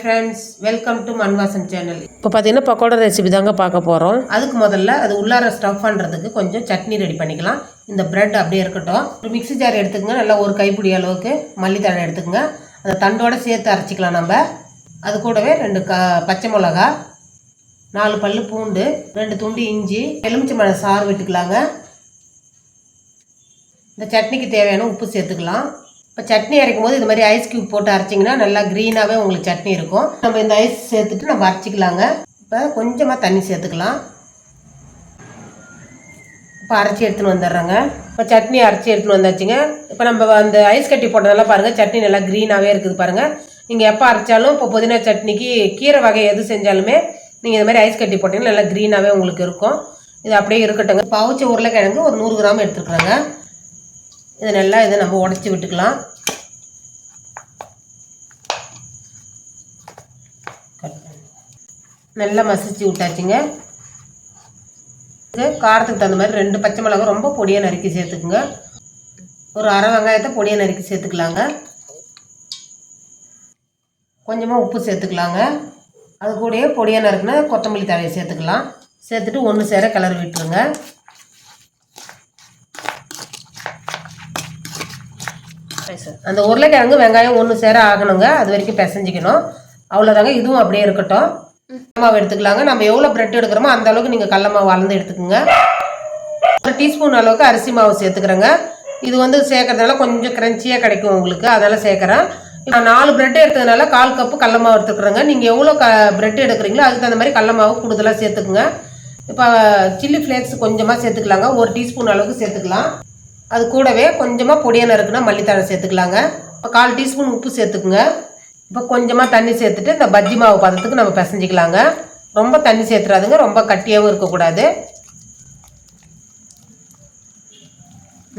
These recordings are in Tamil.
Friends welcome to Manvasan channel இப்போ பார்த்தீங்கன்னா பக்கோடா ரெசிபி தாங்க பார்க்க போகிறோம் அதுக்கு முதல்ல அது உள்ளார ஸ்டஃப் பண்ணுறதுக்கு கொஞ்சம் சட்னி ரெடி பண்ணிக்கலாம். இந்த பிரெட் அப்படியே இருக்கட்டும். ஒரு மிக்ஸி ஜார் எடுத்துக்கங்க. நல்லா ஒரு கைப்பிடி அளவுக்கு மல்லித்தழை எடுத்துக்கங்க. அந்த தண்டோட சேர்த்து அரைச்சிக்கலாம் நம்ம. அது கூடவே ரெண்டு க பச்சை மிளகா நாலு பல்லு பூண்டு ரெண்டு துண்டு இஞ்சி எலுமிச்சம்பழம் சாறு விட்டுக்கலாங்க. இந்த சட்னிக்கு தேவையான உப்பு சேர்த்துக்கலாம். இப்போ சட்னி அரைக்கும் போது இது மாதிரி ஐஸ் கியூப் போட்டு அரைச்சிங்கன்னா நல்லா க்ரீனாகவே உங்களுக்கு சட்னி இருக்கும். நம்ம இந்த ஐஸ் சேர்த்துட்டு நம்ம அரைச்சிக்கலாங்க. இப்போ கொஞ்சமாக தண்ணி சேர்த்துக்கலாம். இப்போ அரைச்சி எடுத்துன்னு வந்துடுறேங்க. இப்போ சட்னி அரைச்சி எடுத்துன்னு வந்தாச்சுங்க. இப்போ நம்ம அந்த ஐஸ் கட்டி போட்டதெல்லாம் பாருங்கள் சட்னி நல்லா க்ரீனாகவே இருக்குது பாருங்கள் நீங்கள் எப்போ அரைச்சாலும் இப்போ புதினா சட்னிக்கு கீரை வகை எது செஞ்சாலுமே நீங்கள் இது மாதிரி ஐஸ் கட்டி போட்டிங்கன்னா நல்லா க்ரீனாகவே உங்களுக்கு இருக்கும். இது அப்படியே இருக்கட்டுங்க பவுச்ச உருளைக்கிழங்கு ஒரு நூறு கிராம் எடுத்துருக்குறேங்க. இதை நல்லா இதை நம்ம உடச்சி விட்டுக்கலாம். நல்லா மசிச்சு விட்டாச்சுங்க. இது காரத்துக்கு தகுந்த மாதிரி ரெண்டு பச்சை மிளகாய் ரொம்ப பொடியாக நறுக்கி சேர்த்துக்குங்க. ஒரு அரை வெங்காயத்தை பொடியாக நறுக்கி சேர்த்துக்கலாங்க. கொஞ்சமாக உப்பு சேர்த்துக்கலாங்க. அது கூடயே பொடியாக நறுக்குனா கொத்தமல்லி தழையை சேர்த்துக்கலாம். சேர்த்துட்டு ஒன்று சேர கிளறி விட்டுருங்க. அந்த உருளைக்கிழங்கு வெங்காயம் ஒன்று சேர ஆகணுங்க. அது வரைக்கும் பிசைஞ்சிக்கணும். அவ்வளோதாங்க இதுவும் அப்படியே இருக்கட்டும். மாவு எடுத்துக்கலாங்க. நம்ம எவ்வளோ பிரெட் எடுக்கிறோமோ அந்த அளவுக்கு நீங்கள் கடல மாவு வளர்ந்து எடுத்துக்கோங்க. ஒரு டீஸ்பூன் அளவுக்கு அரிசி மாவு சேர்த்துக்கிறேங்க. இது வந்து சேர்க்கறதுனால கொஞ்சம் கிரன்ச்சியாக கிடைக்கும் உங்களுக்கு. அதனால் சேர்க்குறேன். நான் நாலு பிரெட் எடுத்ததுனால கால் கப்பு கடல மாவு எடுத்துக்கிறேங்க. நீங்கள் எவ்வளோ க பிரெட் எடுக்கிறீங்களோ அதுக்கு தகுந்த மாதிரி கடல மாவு கூடுதலாக சேர்த்துக்குங்க. இப்போ சில்லி ஃப்ளேக்ஸ் கொஞ்சமாக சேர்த்துக்கலாங்க. ஒரு டீஸ்பூன் அளவுக்கு சேர்த்துக்கலாம். அது கூடவே கொஞ்சமாக பொடியான இருக்குன்னா மல்லித்தழை சேர்த்துக்கலாங்க. இப்போ கால் டீஸ்பூன் உப்பு சேர்த்துக்குங்க. இப்போ கொஞ்சமாக தண்ணி சேர்த்துட்டு இந்த பஜ்ஜி மாவு பதத்துக்கு நம்ம பிசைஞ்சிக்கலாங்க. ரொம்ப தண்ணி சேர்த்துறாதுங்க. ரொம்ப கட்டியாகவும் இருக்கக்கூடாது.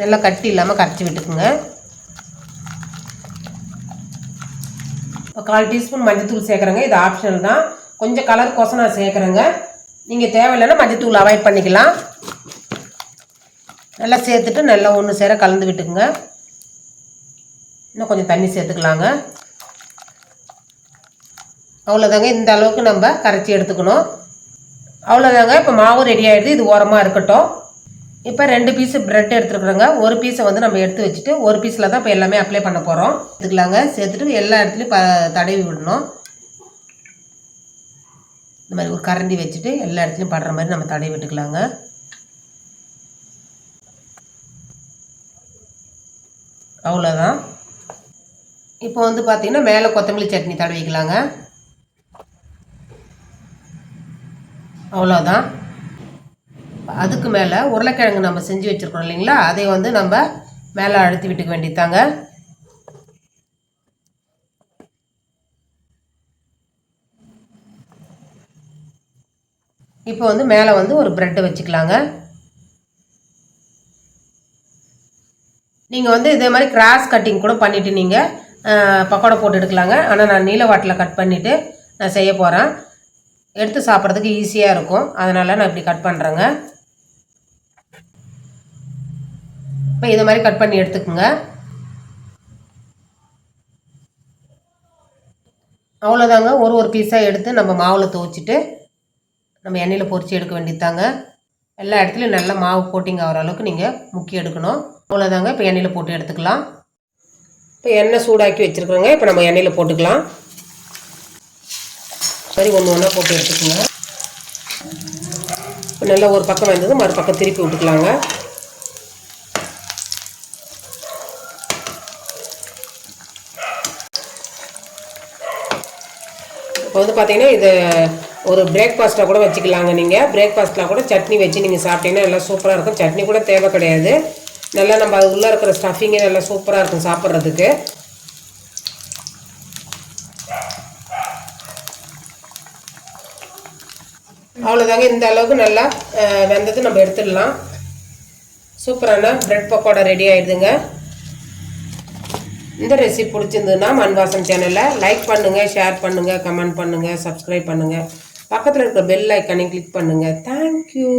நல்லா கட்டி இல்லாமல் கரைச்சி விட்டுக்குங்க. இப்போ கால் டீஸ்பூன் மஞ்சத்தூள் சேர்க்குறேங்க. இது ஆப்ஷனல் தான். கொஞ்சம் கலர் கோசம் நான் சேர்க்குறேங்க. நீங்கள் தேவையில்லைன்னா மஞ்சத்தூள் அவாய்ட் பண்ணிக்கலாம். நல்லா சேர்த்துட்டு நல்லா ஒன்று சேர கலந்து விட்டுக்குங்க. இன்னும் கொஞ்சம் தண்ணி சேர்த்துக்கலாங்க. அவ்வளோதாங்க இந்த அளவுக்கு நம்ம கரைச்சி எடுத்துக்கணும். அவ்வளோதாங்க இப்போ மாவு ரெடி ஆகிடுது இது ஓரமாக இருக்கட்டும். இப்போ ரெண்டு பீஸு ப்ரெட் எடுத்துருக்குறோங்க. ஒரு பீஸை வந்து நம்ம எடுத்து வச்சுட்டு ஒரு பீஸில் தான் இப்போ எல்லாமே அப்ளை பண்ண போகிறோம் எடுத்துக்கலாங்க. சேர்த்துட்டு எல்லா இடத்துலையும் ப தடவி விடணும். இந்த மாதிரி ஒரு கரண்டி வச்சுட்டு எல்லா இடத்துலையும் படுற மாதிரி நம்ம தடவி விட்டுக்கலாங்க. அவ்வளோதான் இப்போ வந்து பார்த்திங்கன்னா மேலே கொத்தமல்லி சட்னி தடவிக்கலாங்க. அவ்வளோதான் அதுக்கு மேலே உருளைக்கிழங்கு நம்ம செஞ்சு வச்சுருக்கோம் இல்லைங்களா? அதை வந்து நம்ம மேலே அழுத்தி விட்டுக்க வேண்டியதாங்க இப்போ வந்து மேலே வந்து ஒரு ப்ரெட்டை வச்சுக்கலாங்க. நீங்கள் வந்து இதே மாதிரி கிராஸ் கட்டிங் கூட பண்ணிவிட்டு நீங்கள் பக்கோடா போட்டு எடுக்கலாங்க. ஆனால் நான் நீலவாட்டில் கட் பண்ணிவிட்டு நான் செய்ய போகிறேன் எடுத்து சாப்பிட்றதுக்கு ஈஸியாக இருக்கும். அதனால் நான் இப்படி கட் பண்ணுறேங்க இப்போ இதை மாதிரி கட் பண்ணி எடுத்துக்கோங்க. அவ்வளோதாங்க ஒரு ஒரு பீஸாக எடுத்து நம்ம மாவில் துவச்சிட்டு நம்ம எண்ணெயில் பொரித்து எடுக்க வேண்டியதாங்க எல்லா இடத்துலையும் நல்லா மாவு கோட்டிங் ஆகிற அளவுக்கு நீங்கள் முக்கி எடுக்கணும். அவ்வளோதாங்க இப்போ எண்ணெயில் போட்டு எடுத்துக்கலாம். இப்போ எண்ணெய் சூடாக்கி வச்சுருக்குறோங்க. இப்போ நம்ம எண்ணெயில் போட்டுக்கலாம். சரி ஒன்று ஒன்றா போட்டு எடுத்துக்கோங்க. இப்போ நல்லா ஒரு பக்கம் வந்தது மறுபக்கம் திருப்பி விட்டுக்கலாங்க. இப்போ வந்து பார்த்தீங்கன்னா இது ஒரு பிரேக்ஃபாஸ்ட்டாக கூட வச்சுக்கலாங்க நீங்கள் பிரேக்ஃபாஸ்ட்டில் கூட சட்னி வச்சு நீங்கள் சாப்பிட்டீங்கன்னா நல்லா சூப்பராக இருக்கும். சட்னி கூட தேவை கிடையாது. நல்லா நம்ம அது உள்ளே இருக்கிற ஸ்டஃபிங்கே நல்லா சூப்பராக இருக்கும் சாப்பிட்றதுக்கு. அவ்வளோதாங்க இந்த அளவுக்கு நல்லா வெந்தது நம்ம எடுத்துடலாம். சூப்பரான ப்ரெட் பக்கோடா ரெடி ஆகிடுதுங்க இந்த ரெசிபி பிடிச்சிருந்ததுன்னா மண்வாசன் சேனலை லைக் பண்ணுங்கள் ஷேர் பண்ணுங்கள் கமெண்ட் பண்ணுங்கள் சப்ஸ்கிரைப் பண்ணுங்கள் பக்கத்தில் இருக்கிற பெல் ஐக்கானையும் கிளிக் பண்ணுங்கள் தேங்க்யூ